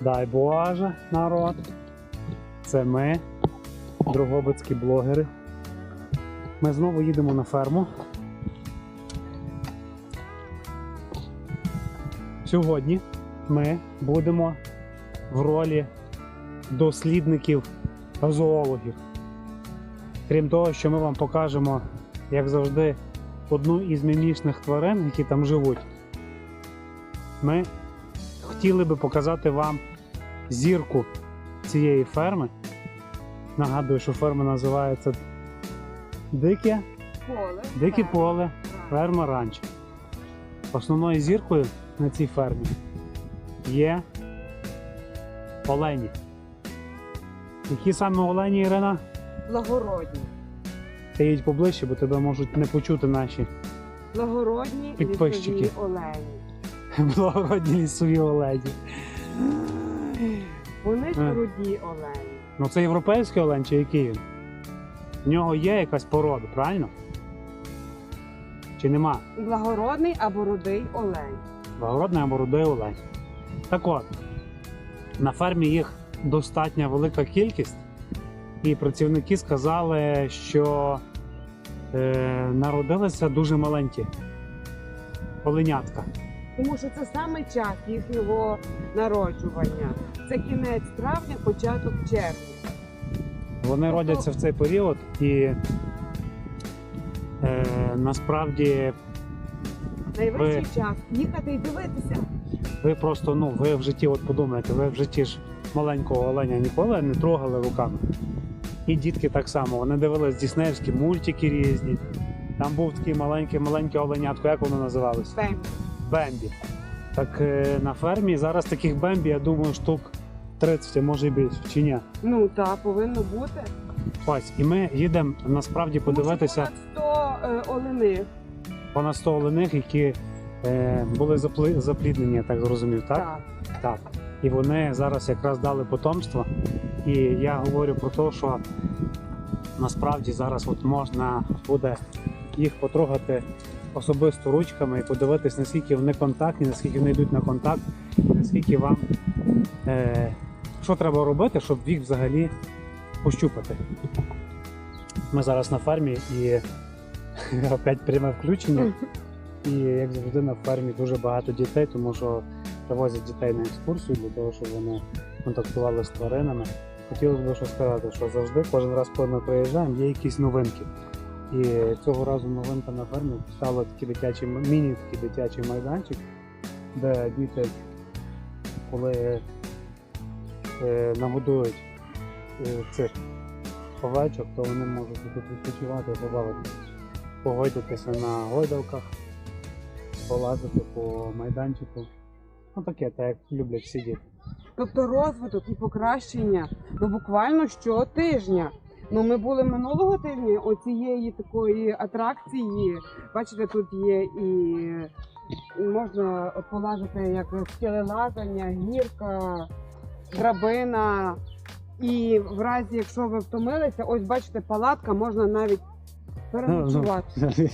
Дай Боже, народ. Це ми, Дрогобицькі блогери. Ми знову їдемо на ферму. Сьогодні ми будемо в ролі дослідників зоологів. Крім того, що ми вам покажемо, як завжди, одну із мімічних тварин, які там живуть. Ми хотіли би показати вам зірку цієї ферми. Нагадую, що ферма називається Дике, Поле. Дике поле, ферма ранч. Основною зіркою на цій фермі є олені. Які саме олені, Ірина? Благородні. Ти їдь поближче, бо тебе можуть не почути наші Благородні Підписчики. лісові олені. благородні лісові олені. Вони Е. ж руді олені. Ну це європейський олень чи який він? В нього є якась порода, правильно? Чи нема? Благородний або рудий олень. Благородний або рудий олень. Так от, на фермі їх достатня велика кількість, і працівники сказали, що е, народилися дуже маленькі оленятка. Тому що це саме час їхнього народжування. Це кінець травня, початок червня. Вони родяться в цей період і е, насправді Найвищий Ви- час їхати і дивитися. ви просто ну, ви в житті, от подумайте, ви в житті ж маленького оленя ніколи не трогали руками. І дітки так само. Вони дивились діснеївські мультики різні. Там був такий маленький маленький оленятко, як воно називалось? Бем. Бембі. Так е, на фермі зараз таких Бембі, я думаю, штук 30, а може і більше, чи ні? Ну так, повинно бути. Ось, і ми їдемо насправді подивитися понад 100 е, олених. понад 100 олених, які е, були запліднені, я так зрозумів, так? Так. Так. І вони зараз якраз дали потомство. І я говорю про те, що насправді зараз от можна буде їх потрогати особисто ручками і подивитись, наскільки вони контактні, наскільки вони йдуть на контакт, наскільки вам е, що треба робити, щоб їх взагалі пощупати. Ми зараз на фермі і опять пряме включення. І як завжди на фермі дуже багато дітей, тому що привозять дітей на екскурсію для того, щоб вони контактували з тваринами. Хотілося б що сказати, що завжди, кожен раз, коли ми приїжджаємо, є якісь новинки. І цього разу новинка на фермі стало такий дитячий міні такий дитячий майданчик, де діти, коли е, нагодують е, цих овечок, то вони можуть тут відпочивати, побавитися, погойдатися на гойдалках, полазити по майданчику. Ну таке, так як люблять всі діти. Тобто розвиток і покращення ну буквально щотижня. Ну, ми були минулого тижня оцієї такої атракції. Бачите, тут є і можна полазити як скелелазання, гірка, драбина. І в разі, якщо ви втомилися, ось бачите, палатка можна навіть переночувати.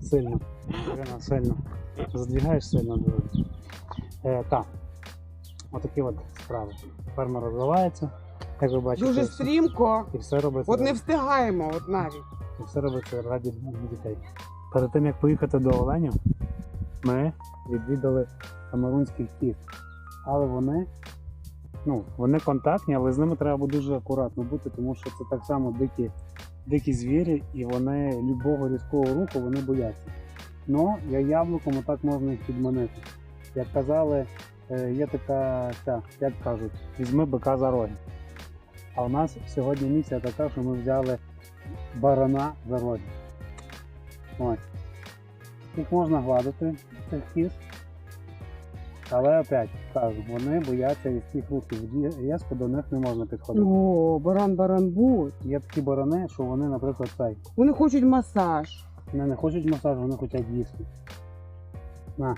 сильно. Ірина, сильно. Задвігаєш сильно дуже. Е, так. Отакі от справи. Ферма розвивається. Як ви бачите, Дуже стрімко. і все робиться. От не встигаємо, от навіть. І все робиться раді дітей. Перед тим як поїхати до Оленів, ми відвідали Камерунських кіт. Але вони, ну, вони контактні, але з ними треба дуже акуратно бути, тому що це так само дикі, дикі звірі, і вони любого різкого руху вони бояться. Ну, я яблуком отак можна їх підманити. Як казали, е, є така, ця, як кажуть, візьми бика за роги. А у нас сьогодні місія така, що ми взяли барана за. Ось. Їх можна гладити, цих кіз. Але опять кажу, вони бояться різких рухів. Різко до них не можна підходити. О, баран баран будь. Є такі барани, що вони, наприклад, цей. Вони хочуть масаж. Вони не хочуть масажу, вони хочуть їсти. На.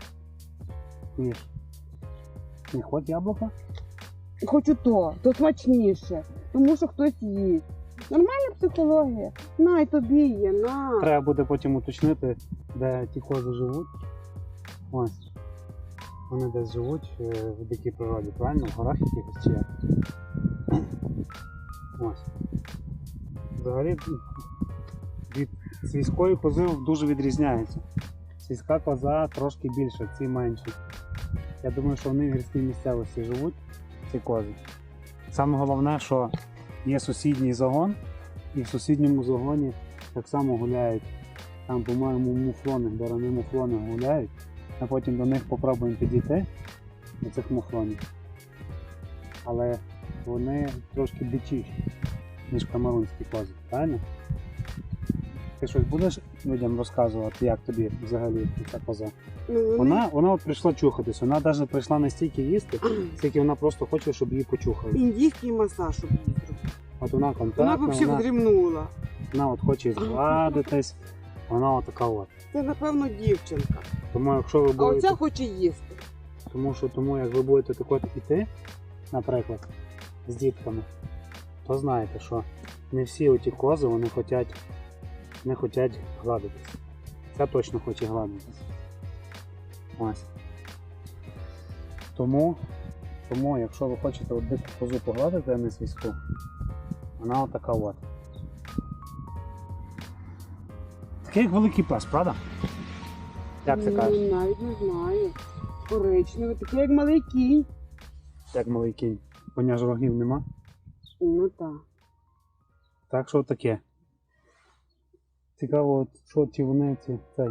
Їж. Не хоч яблука? Хочу то, то смачніше. Тому що хтось їсть. Нормальна психологія. На, і тобі є, на. Треба буде потім уточнити, де ті кози живуть. Ось. Вони десь живуть е, в дикій природі, правильно? В горах якихось чи як? Ось. Взагалі від сільської кози дуже відрізняється. Сільська коза трошки більша, ці менші. Я думаю, що вони в гірській місцевості живуть, ці кози. Саме головне, що є сусідній загон, і в сусідньому загоні так само гуляють. Там, по-моєму, муфлони, барани муфлони гуляють, а потім до них попробуємо підійти до цих муфлонів. Але вони трошки дичіші, ніж камерунські кози, правильно? Ти щось будеш людям розказувати, як тобі взагалі ця коза? Ну. Вона, вона от прийшла чухатись, вона навіть прийшла не стільки їсти, скільки вона просто хоче, щоб її почухали. Індійський масаж, щоб їй зробити. От вона Вона контактна, взагалі вона, вдрімнула. вона от хоче згладитись, вона от така от. Це, напевно, дівчинка. Тому якщо ви А будете, оця хоче їсти. тому що тому як ви будете так от іти, наприклад, з дітками, то знаєте, що не всі оті кози вони хочуть, не хочуть гладитись. Ця точно хоче гладитись. Ось. Тому, тому, якщо ви хочете от дику козу погладити, а не свійську, вона отака от. Такий як великий пес, правда? Як ти кажеш? Ну, навіть не знаю. Коричневий, такий як малий кінь. Як малий кінь. Коня ж рогів нема. Ну так. Так що таке. Цікаво, от що чи вони ці цей.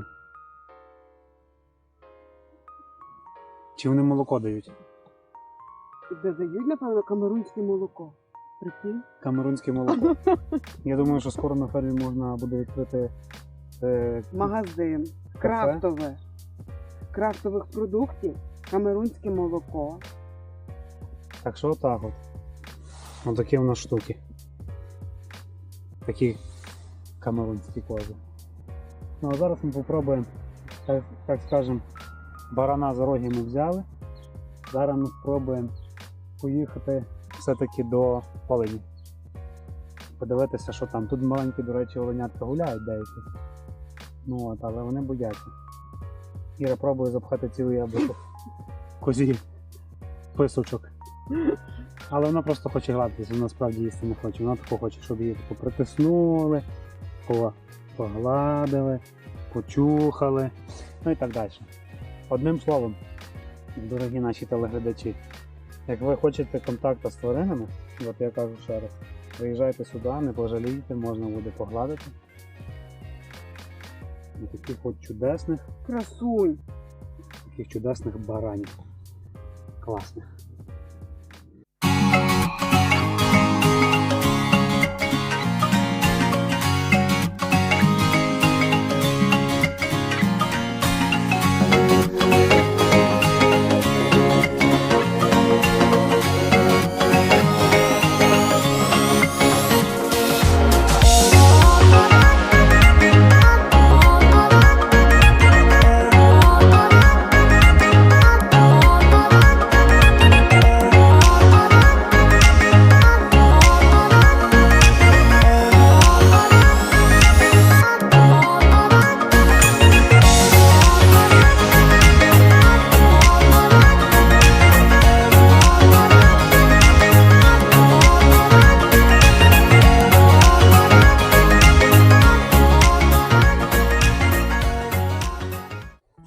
Чи вони молоко дають? Де дають, напевно, камерунське молоко. Прикинь. Камерунське молоко. Я думаю, що скоро на фермі можна буде відкрити е, Магазин. Крафтове. Крафтових продуктів. Камерунське молоко. Так що отак от. Отакі у нас штуки. Такі камерунські кози. Ну а зараз ми попробуємо, так, так скажемо, барана за роги ми взяли. Зараз ми спробуємо поїхати все-таки до Олені. Подивитися, що там. Тут маленькі, до речі, оленятка гуляють деякі. Ну от, але вони бояться. Іра пробує запхати ціле яблуко. Козі писочок. Але вона просто хоче гладитися, вона справді їсти не хоче. Вона тако хоче, щоб її тако притиснули, по- погладили, почухали, ну і так далі. Одним словом, дорогі наші телеглядачі, як ви хочете контакту з тваринами, от я кажу ще раз, приїжджайте сюди, не пожалійте, можна буде погладити. І таких от чудесних, Красунь. таких чудесних баранів. Класних.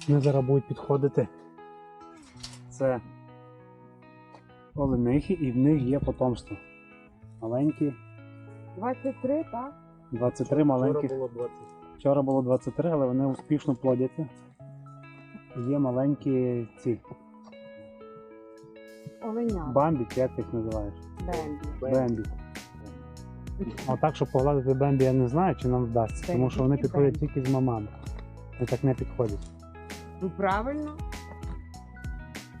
Вони зараз будуть підходити. Це оленихи, і в них є потомство. Маленькі, 23, так? 23 маленьких. було 20. Вчора було 23, але вони успішно плодяться. Є маленькі ці Оленя. бамбі, чи як ти їх називаєш? Бембі. Бембі. А так, щоб погладити Бембі, я не знаю, чи нам вдасться, тому що вони підходять тільки з мамами. І так не підходять. Ну правильно.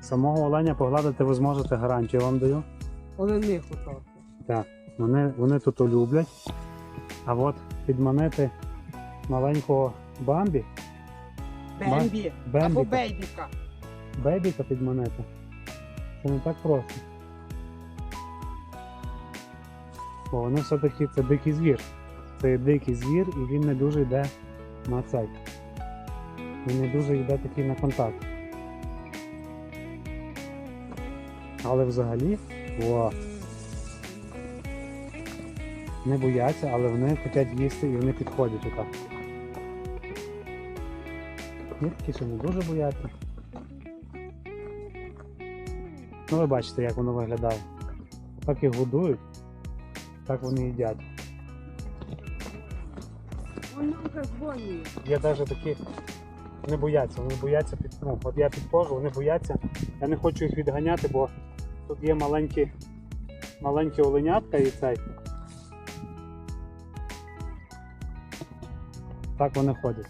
Самого оленя погладити ви зможете гарантію, вам даю. Олениху трохи. Так, вони, вони тут люблять. А от підманити маленького бамбі, Бембі. Або бейбіка. бейбіка підманити. Це не так просто. Бо вони все-таки це дикий звір. Це дикий звір і він не дуже йде на цей і не дуже йде такий на контакт. Але взагалі о, не бояться, але вони хочуть їсти і вони підходять отак. Ні, такі ще не дуже бояться. Ну ви бачите, як воно виглядає. Так їх годують, так вони їдять. Воно вже дзвонює. Є навіть такі не бояться, вони бояться під. Ну, от я підходжу, вони бояться. Я не хочу їх відганяти, бо тут є маленькі, маленькі оленятка і цей. Так вони ходять.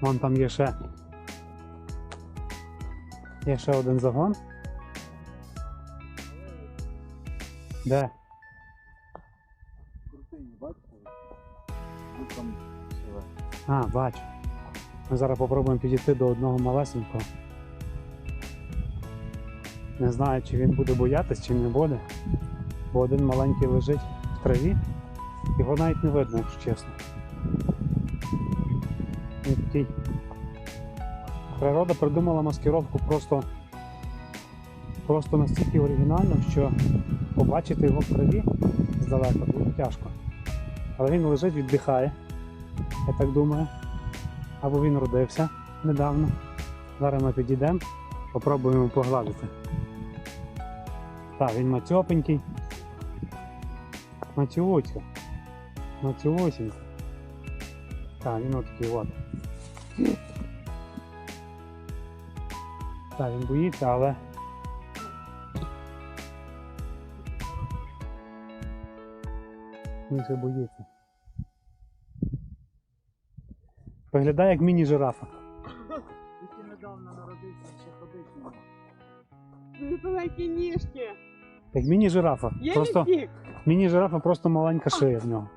Вон там є ще. Є ще один загон. Де? А, бачу. Ми зараз попробуємо підійти до одного малесенького. Не знаю, чи він буде боятись, чи не буде. Бо один маленький лежить в траві. Його навіть не видно, якщо чесно. Такий. Природа придумала маскировку просто, просто настільки оригінально, що побачити його в траві здалека дуже тяжко. Але він лежить, віддихає я так думаю. Або він родився недавно. Зараз ми підійдемо, попробуємо погладити. Так, він матьопенький. Матюцька. Матюсінька. Так, він отакий от. Так, він боїться, але. Він ще боїться. Виглядає як міні-жирафа. Тільки недавно народився, ще ходить не може. Дуже великі ніжки. Як міні-жирафа. Є Просто вік. міні-жирафа просто маленька шия в нього.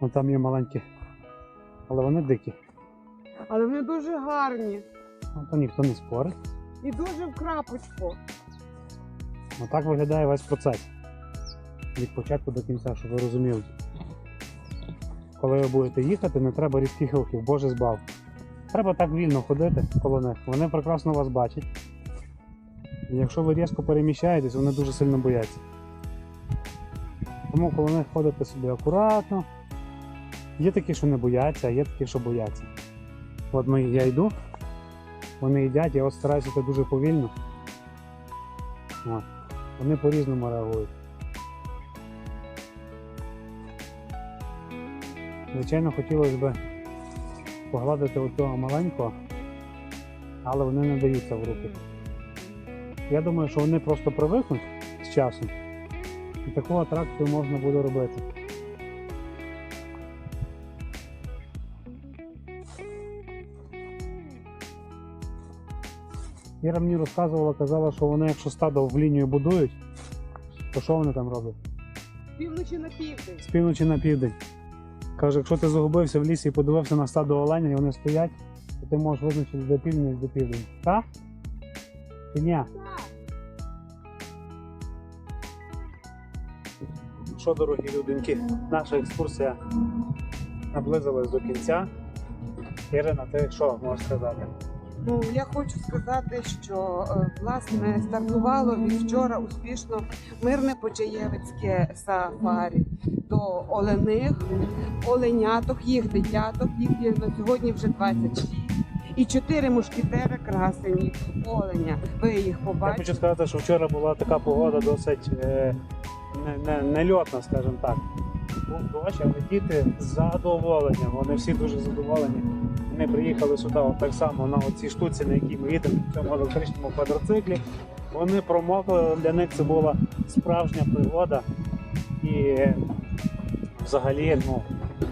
Вон там є маленькі. Але вони дикі. Але вони дуже гарні. Ну, то ніхто не спорить. І дуже в крапочку. Отак виглядає весь процес. Від початку до кінця, щоб ви розуміли. Коли ви будете їхати, не треба різких рухів, Боже збав. Треба так вільно ходити коло них. Вони прекрасно вас бачать. Якщо ви різко переміщаєтесь, вони дуже сильно бояться. Тому коло них ходите собі акуратно. Є такі, що не бояться, а є такі, що бояться. От ми, я йду, вони їдять, я от стараюся йти дуже повільно. От. Вони по-різному реагують. Звичайно, хотілося б погладити оцього маленького, але вони не даються в руки. Я думаю, що вони просто привикнуть з часом. І таку атракцію можна буде робити. Іра мені розказувала, казала, що вони, якщо стадо в лінію будують, то що вони там роблять? З півночі на південь. З півночі на південь. Каже, якщо ти загубився в лісі і подивився на стадо оленя, і вони стоять, то ти можеш визначити де північ, де південь. Так? Чи ні? Що, дорогі людинки, наша екскурсія наблизилась до кінця. Ірина, ти що можеш сказати? Ну, я хочу сказати, що е, власне стартувало від вчора успішно мирне почаєвицьке сафарі до олених, оленяток, їх дитяток, їх є на сьогодні вже 26. І чотири мушкетери красені оленя. Ви їх Я хочу сказати, що вчора була така погода досить е, не, не, нельотна, скажімо так. Був дощ, але діти задоволені. Вони всі дуже задоволені. Вони приїхали сюди от так само на оцій штуці, на якій ми їдемо в цьому електричному квадроциклі. Вони промокли, для них це була справжня пригода. І взагалі ну,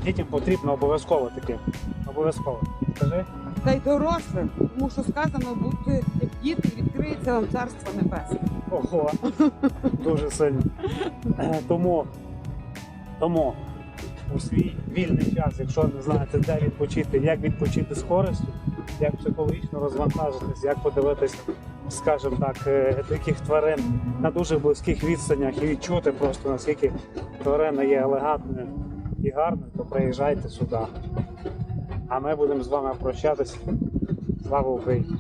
дітям потрібно обов'язково таке. Обов'язково. Скажи? Та й дорослим, тому що сказано бути як діти, відкриється вам царство небесне. Ого, дуже сильно. Е, Тому, тому у свій вільний час, якщо не знаєте, де відпочити, як відпочити з користю, як психологічно розвантажитись, як подивитись, скажімо так, е, диких тварин на дуже близьких відстанях і відчути просто наскільки тварина є елегантною і гарною, то приїжджайте сюди. А ми будемо з вами прощатися. Слава Україні!